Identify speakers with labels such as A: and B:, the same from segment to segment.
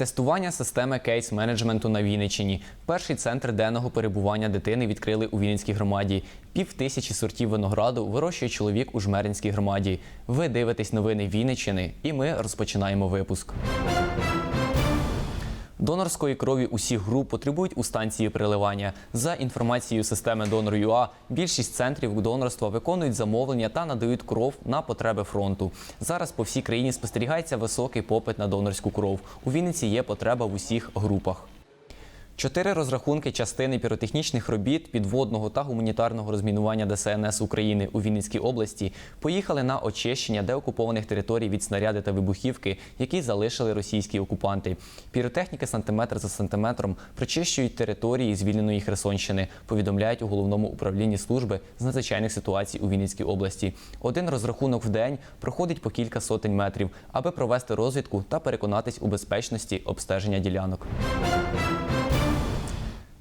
A: Тестування системи кейс-менеджменту на Вінниччині. Перший центр денного перебування дитини відкрили у Вінницькій громаді. Пів тисячі сортів винограду вирощує чоловік у Жмеринській громаді. Ви дивитесь новини Вінниччини, і ми розпочинаємо випуск. Донорської крові усіх груп потребують у станції переливання. За інформацією системи Донор.ua, більшість центрів донорства виконують замовлення та надають кров на потреби фронту. Зараз по всій країні спостерігається високий попит на донорську кров. У Вінниці є потреба в усіх групах. Чотири розрахунки частини піротехнічних робіт підводного та гуманітарного розмінування ДСНС України у Вінницькій області поїхали на очищення деокупованих територій від снаряди та вибухівки, які залишили російські окупанти. Піротехніки сантиметр за сантиметром прочищують території звільненої Херсонщини. Повідомляють у головному управлінні служби з надзвичайних ситуацій у Вінницькій області. Один розрахунок в день проходить по кілька сотень метрів, аби провести розвідку та переконатись у безпечності обстеження ділянок.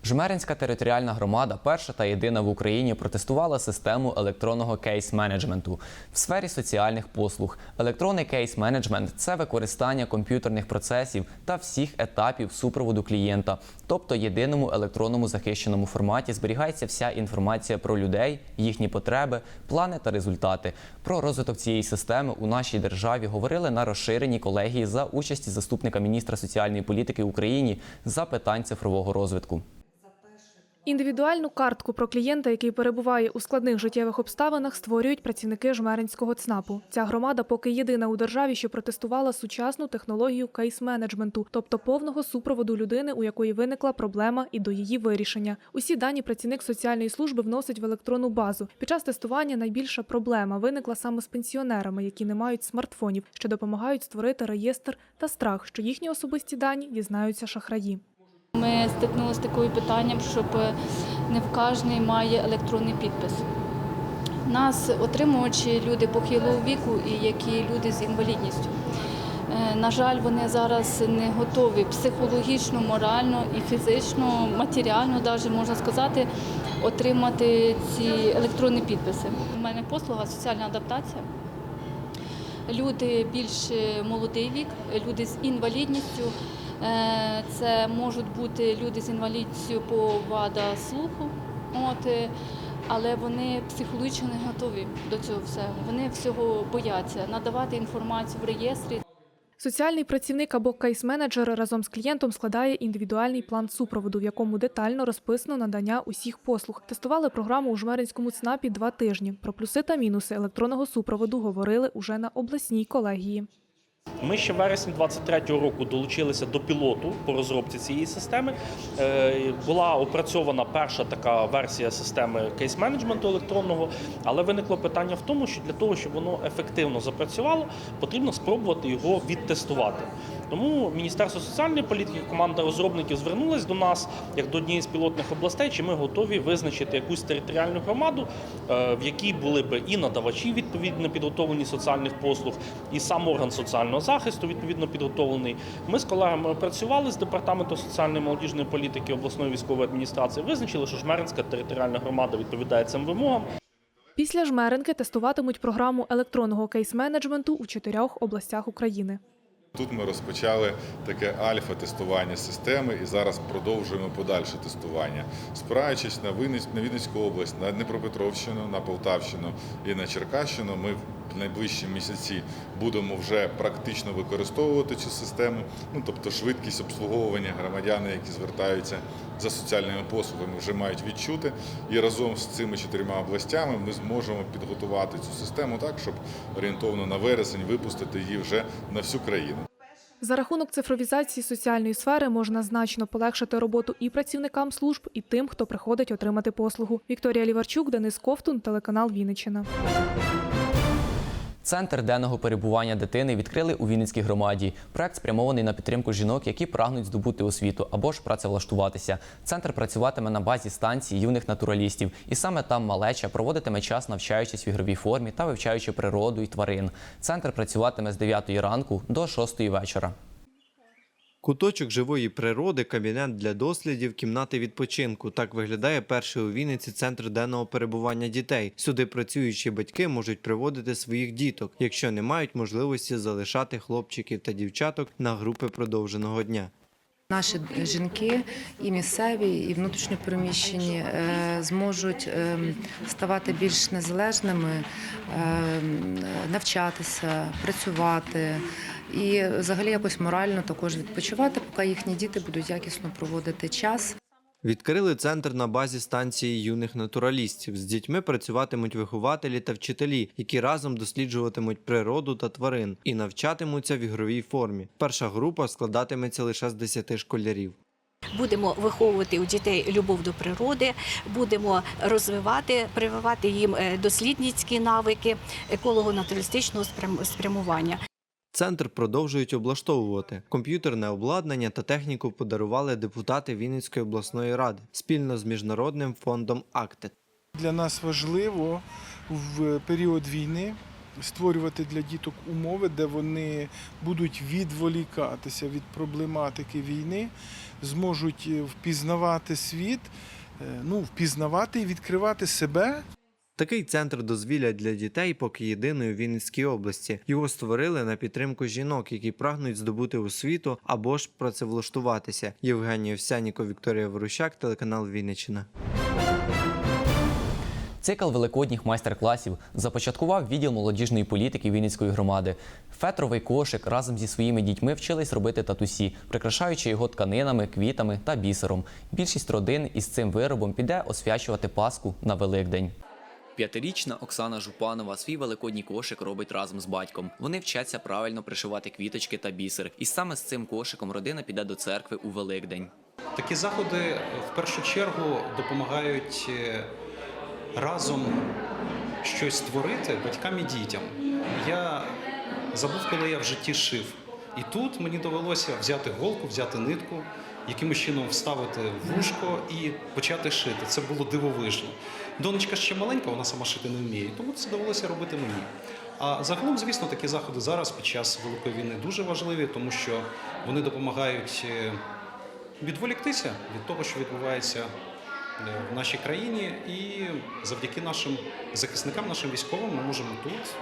A: Жмеринська територіальна громада, перша та єдина в Україні, протестувала систему електронного кейс-менеджменту в сфері соціальних послуг. Електронний кейс-менеджмент це використання комп'ютерних процесів та всіх етапів супроводу клієнта. Тобто, єдиному електронному захищеному форматі зберігається вся інформація про людей, їхні потреби, плани та результати. Про розвиток цієї системи у нашій державі говорили на розширеній колегії за участі заступника міністра соціальної політики України за питань цифрового розвитку.
B: Індивідуальну картку про клієнта, який перебуває у складних життєвих обставинах, створюють працівники Жмеринського ЦНАПу. Ця громада поки єдина у державі, що протестувала сучасну технологію кейс-менеджменту, тобто повного супроводу людини, у якої виникла проблема, і до її вирішення. Усі дані працівник соціальної служби вносить в електронну базу. Під час тестування найбільша проблема виникла саме з пенсіонерами, які не мають смартфонів, що допомагають створити реєстр та страх, що їхні особисті дані дізнаються шахраї.
C: Ми стикнулися з такою питанням, щоб не в кожний має електронний підпис. Нас отримувачі люди похилого віку і які люди з інвалідністю. Е, На жаль, вони зараз не готові психологічно, морально і фізично, матеріально, навіть можна сказати, отримати ці електронні підписи. У мене послуга соціальна адаптація. Люди більш молодий вік, люди з інвалідністю. Е, Це можуть бути люди з інвалідністю по вада слуху, от, е, але вони психологічно не готові до цього всього. Вони всього бояться надавати інформацію в реєстрі.
B: Соціальний працівник або кейс-менеджер разом з клієнтом складає індивідуальний план супроводу, в якому детально розписано надання усіх послуг. Тестували програму у Жмеринському ЦНАПі два тижні. Про плюси та мінуси електронного супроводу говорили уже на обласній колегії.
D: Ми ще в вересні 23-го року долучилися до пілоту по розробці цієї системи. Е, Була опрацьована перша така версія системи кейс-менеджменту електронного, але виникло питання в тому, що для того, щоб воно ефективно запрацювало, потрібно спробувати його відтестувати. Тому Міністерство соціальної політики, команда розробників звернулась до нас як до однієї з пілотних областей, чи ми готові визначити якусь територіальну громаду, е, в якій були би і надавачі відповідно підготовлені соціальних послуг, і сам орган соціального захисту відповідно підготовлений. Ми з колегами працювали з департаментом соціальної молодіжної політики обласної військової адміністрації. Визначили, що Жмеринська територіальна громада відповідає цим вимогам.
B: Після жмеринки тестуватимуть програму електронного кейс-менеджменту у чотирьох областях України.
E: Тут ми розпочали таке альфа-тестування системи і зараз продовжуємо подальше тестування, спираючись на Вінниць- Вінницьку область, на Дніпропетровщину, на Полтавщину і на Черкащину. Ми в найближчі місяці будемо вже практично використовувати цю систему. Ну тобто швидкість обслуговування громадяни, які звертаються за соціальними послугами, вже мають відчути. І разом з цими чотирма областями ми зможемо підготувати цю систему так, щоб орієнтовно на вересень випустити її вже на всю країну.
B: За рахунок цифровізації соціальної сфери можна значно полегшити роботу і працівникам служб, і тим, хто приходить отримати послугу. Вікторія Ліварчук, Денис Ковтун, телеканал Вінниччина.
A: Центр денного перебування дитини відкрили у Вінницькій громаді. Проект спрямований на підтримку жінок, які прагнуть здобути освіту або ж працевлаштуватися. Центр працюватиме на базі станції юних натуралістів, і саме там малеча проводитиме час, навчаючись в ігровій формі та вивчаючи природу і тварин. Центр працюватиме з 9 ранку до 6 вечора.
F: Куточок живої природи, кабінет для дослідів, кімнати відпочинку. Так виглядає перший у Вінниці центр денного перебування дітей. Сюди працюючі батьки можуть приводити своїх діток, якщо не мають можливості залишати хлопчиків та дівчаток на групи продовженого дня.
G: Наші жінки і місцеві, і внутрішньопереміщені е, зможуть е, ставати більш незалежними, е, навчатися, працювати і взагалі якось морально також відпочивати, поки їхні діти будуть якісно проводити час.
F: Відкрили центр на базі станції юних натуралістів. З дітьми працюватимуть вихователі та вчителі, які разом досліджуватимуть природу та тварин і навчатимуться в ігровій формі. Перша група складатиметься лише з 10 школярів.
H: Будемо виховувати у дітей любов до природи, будемо розвивати, прививати їм е, дослідницькі навики еколого-натуралістичного спрям- спрямування.
F: Центр продовжують облаштовувати. Комп'ютерне обладнання та техніку подарували депутати Вінницької обласної ради спільно з міжнародним фондом Актет.
I: Для нас важливо в період війни створювати для діток умови, де вони будуть відволікатися від проблематики війни, зможуть е, впізнавати світ, е, ну, впізнавати і відкривати себе
F: Такий центр дозвілля для дітей поки єдиний у Вінницькій області. Його створили на підтримку жінок, які прагнуть здобути освіту або ж працевлаштуватися. Євгенія Овсяніко, Вікторія Ворущак, телеканал Вінниччина.
A: Цикл великодніх майстер-класів започаткував відділ молодіжної політики Вінницької громади. Фетровий кошик разом зі своїми дітьми вчились робити татусі, прикрашаючи його тканинами, квітами та бісером. Більшість родин із цим виробом піде освячувати Пасху на Великдень. П'ятирічна Оксана Жупанова свій великодній кошик робить разом з батьком. Вони вчаться правильно пришивати квіточки та бісер. І саме з цим кошиком родина піде до церкви у Великдень.
J: Такі заходи е, в першу чергу допомагають е, разом щось створити батькам і дітям. Я забув, коли я в житті шив. І тут мені довелося взяти голку, взяти нитку, якимось чином вставити в вушко і почати шити. Це було дивовижно. Донечка ще маленька, вона сама шити не вміє, тому це довелося робити мені. А загалом, звісно, такі заходи зараз під час Великої війни дуже важливі, тому що вони допомагають е, відволіктися від того, що відбувається е, в нашій країні, і завдяки нашим захисникам, нашим військовим, ми можемо тут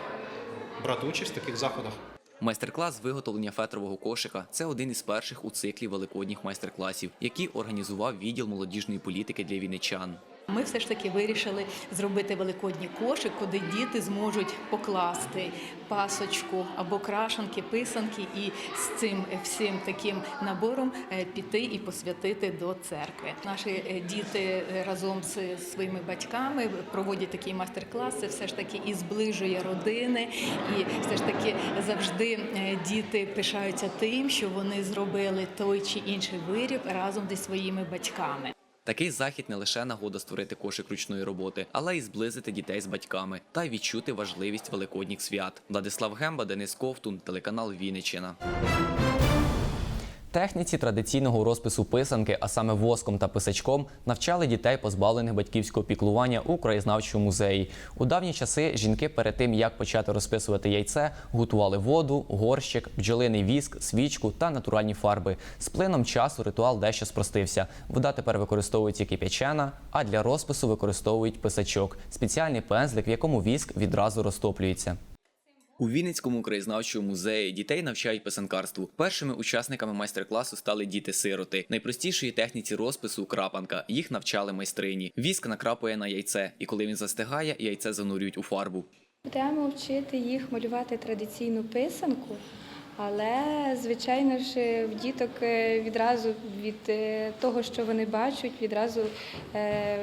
J: брати участь в таких заходах.
A: Майстер-клас виготовлення фетрового кошика це один із перших у циклі великодніх майстер-класів, які організував відділ молодіжної політики для вінничан.
K: Ми все ж таки вирішили зробити великодній кошик, куди діти зможуть покласти пасочку або крашанки, писанки, і з цим всім таким набором е, піти і посвятити до церкви. Наші е, діти е, разом з своїми батьками проводять такий майстер-клас. Це все ж таки і зближує родини, і все ж таки завжди діти пишаються тим, що вони зробили той чи інший виріб разом зі своїми батьками.
A: Такий захід не лише нагода створити кошик ручної роботи, але й зблизити дітей з батьками та відчути важливість великодніх свят. Владислав Гемба, Денис Ковтун, телеканал Вінниччина. Техніці традиційного розпису писанки, а саме воском та писачком, навчали дітей, позбавлених батьківського піклування у краєзнавчому музеї. У давні часи жінки перед тим, як почати розписувати яйце, готували воду, горщик, бджолиний віск, свічку та натуральні фарби. З плином часу ритуал дещо спростився. Вода тепер використовується кип'ячена, а для розпису використовують писачок спеціальний пензлик, в якому віск відразу розтоплюється. У Вінницькому краєзнавчому музеї дітей навчають писанкарству. Першими учасниками майстер-класу стали діти-сироти. Найпростішої техніці розпису крапанка. Їх навчали майстрині. Віск накрапує на яйце, і коли він застигає, яйце занурюють у фарбу.
L: Будемо вчити їх малювати традиційну писанку, але, звичайно ж, в діток е, відразу від е, того, що вони бачать, відразу е,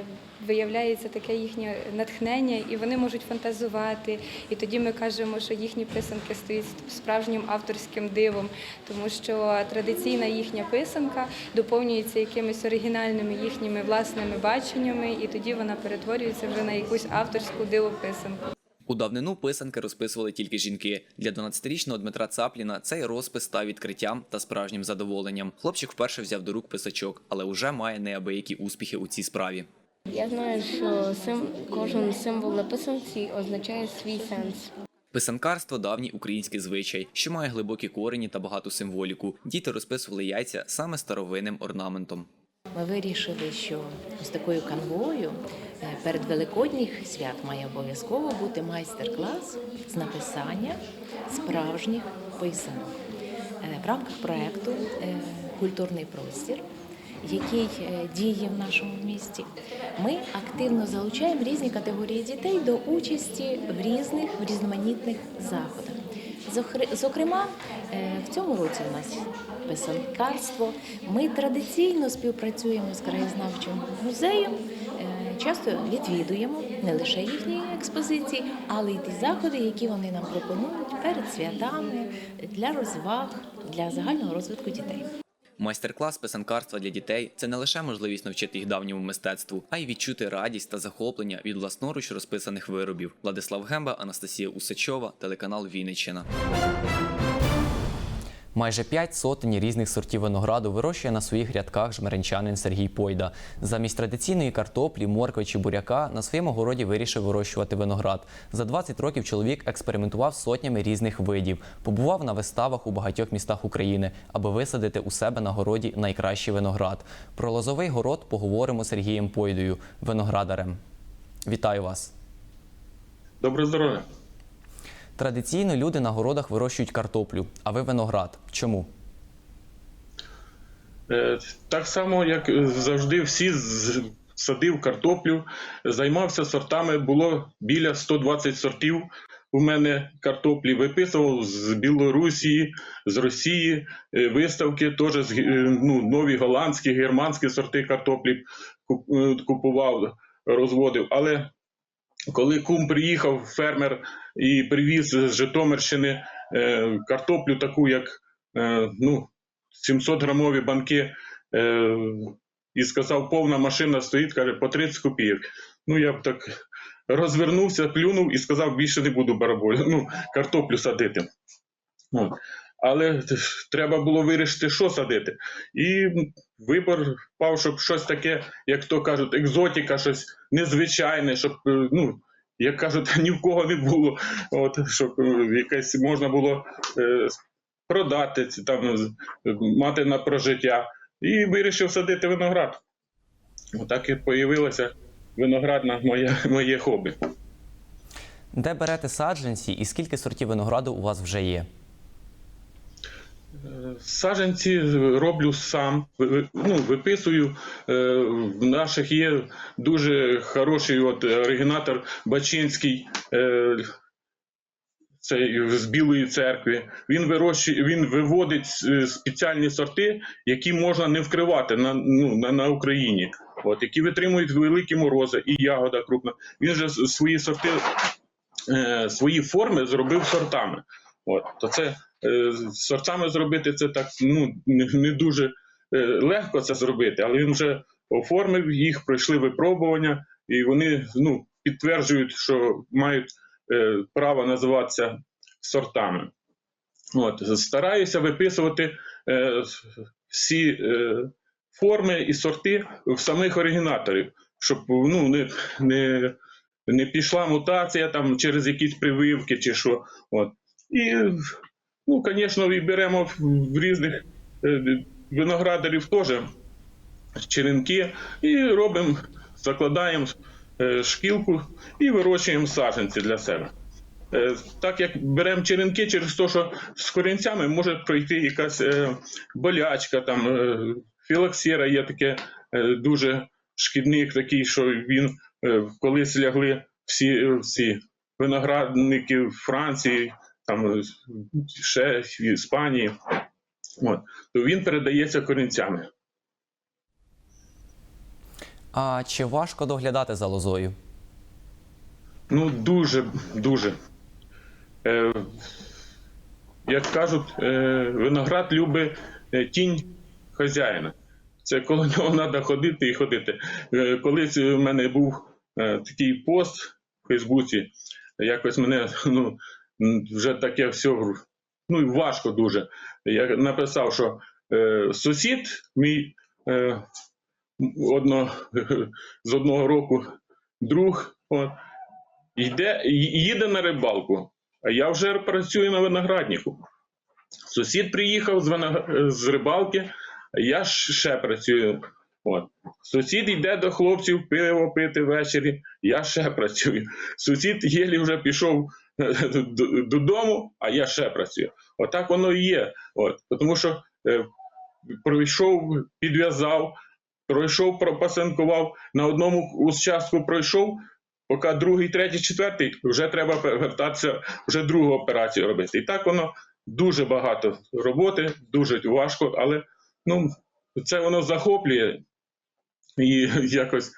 L: виявляється таке їхнє натхнення, і вони можуть фантазувати. І тоді ми кажемо, що їхні писанки стають справжнім авторським дивом, тому що традиційна їхня писанка доповнюється якимись оригінальними їхніми власними баченнями, і тоді вона перетворюється вже на якусь авторську дивописанку.
A: У давнину писанки розписували тільки жінки. Для 12-річного Дмитра Цапліна цей розпис став відкриттям та справжнім задоволенням. Хлопчик вперше взяв до рук писачок, але уже має неабиякі успіхи у цій справі.
L: Я знаю, що сим, кожен символ на писанці означає свій сенс.
A: Писанкарство давній український звичай, що має глибокі корені та багату символіку. Діти розписували яйця саме старовинним орнаментом.
M: Ми вирішили, що з такою канвою е, перед великодніх свят має обов'язково бути майстер-клас з написання справжніх писанок Е, в рамках проекту е, Культурний простір, який діє в нашому місті. Ми активно залучаємо різні категорії дітей до участі в різних в різноманітних заходах. Зокрема, в цьому році у нас писанкарство. Ми традиційно співпрацюємо з краєзнавчим музеєм. е, Часто відвідуємо не лише їхні експозиції, але й ті заходи, які вони нам пропонують перед святами для розваг, для загального розвитку дітей.
A: Майстер-клас писанкарства для дітей це не лише можливість навчити їх давньому мистецтву, а й відчути радість та захоплення від власноруч розписаних виробів. Владислав Гемба, Анастасія Усачова, телеканал Вінниччина. Майже п'ять сотень різних сортів винограду вирощує на своїх рядках жмеренчанин Сергій Пойда. Замість традиційної картоплі, моркви чи буряка на своєму городі вирішив вирощувати виноград. За 20 років чоловік експериментував сотнями різних видів, побував на виставах у багатьох містах України, аби висадити у себе на городі найкращий виноград. Про лозовий город поговоримо з Сергієм Пойдою, виноградарем. Вітаю вас!
N: Доброго здоров'я.
A: Традиційно люди на городах вирощують картоплю, а ви виноград. Чому?
N: Е, Так само, як завжди, всі садив картоплю, займався сортами, було біля 120 сортів. У мене картоплі виписував з Білорусі, з Росії, е, виставки теж е, ну, нові голландські, германські сорти картоплі купував, розводив. Але коли кум приїхав, фермер, і привіз з Житомирщини е, картоплю, таку, як е, ну, 700 грамові банки, е, і сказав, повна машина стоїть, каже, по 30 копійок. Ну, я б так розвернувся, плюнув і сказав, більше не буду бараболю, ну, картоплю садити. От. Але треба було вирішити, що садити. І вибор впав, щоб щось таке, як то кажуть, екзотика, щось незвичайне, щоб, е, ну, як кажуть, ні в кого не було, от, щоб е, якесь можна було е, продати, там, мати на прожиття. І вирішив садити виноград. Отак і появилося виноградне моє, моє хобі.
A: Де берете саджанці і скільки сортів винограду у вас вже є?
N: Саджанці роблю сам, ну, виписую. Е, В наших є дуже хороший от оригінатор Бачинський. е, Це з Білої церкви. Він вирощує, він виводить е, спеціальні сорти, які можна не вкривати на, ну, на, на Україні, от, які витримують великі морози і ягода крупна. Він же свої сорти, свої форми зробив сортами. От, то це з сортами зробити це так ну, не, не дуже е, легко це зробити, але він вже оформив їх, пройшли випробування, і вони ну, підтверджують, що мають е, право називатися сортами. От, стараюся виписувати е, всі е, форми і сорти в самих оригінаторів, щоб ну, не, не, не пішла мутація там через якісь прививки чи що. От. І, ну, звісно, і беремо в- різних е, виноградарів теж черенки і робимо, закладаємо е, шкілку і вирощуємо саджанці для себе. Е, Так як беремо черенки через те, що з корінцями може пройти якась болячка, там, філоксера є таке дуже шкідник такий, що він колись лягли всі, всі виноградники Франції, там е, ще в Іспанії. От. То він передається корінцями.
A: А чи важко доглядати за лозою?
N: Ну, дуже, дуже. Е, як кажуть, е, виноград любить е, тінь хазяїна. Це коло нього треба ходити і ходити. Е, колись у мене був е, такий пост в Фейсбуці, якось мене ну, вже таке все ну, важко дуже. Я написав, що е, сусід мій е, одно, з одного року друг. От, йде, їде на рибалку. а я вже працюю на винограднику. Сусід приїхав з, виног- з рибалки, а я ще працюю. От. Сусід йде до хлопців пиво пити ввечері, я ще працюю. Сусід єлі вже пішов е, додому, а я ще працюю. Отак воно і є. От. Тому що е, пройшов, підв'язав, пройшов, пропасинкував, на одному участку пройшов, поки другий, третій, четвертий, вже треба вертатися, вже другу операцію робити. І так воно дуже багато роботи, дуже важко, але ну, це воно захоплює. І якось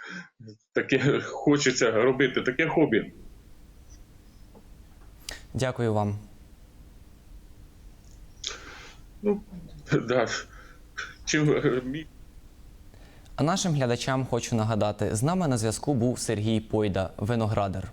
N: таке хочеться робити, таке хобі.
A: Дякую вам.
N: Ну, да. Чим е,
A: А нашим глядачам хочу нагадати: з нами на зв'язку був Сергій Пойда, виноградар.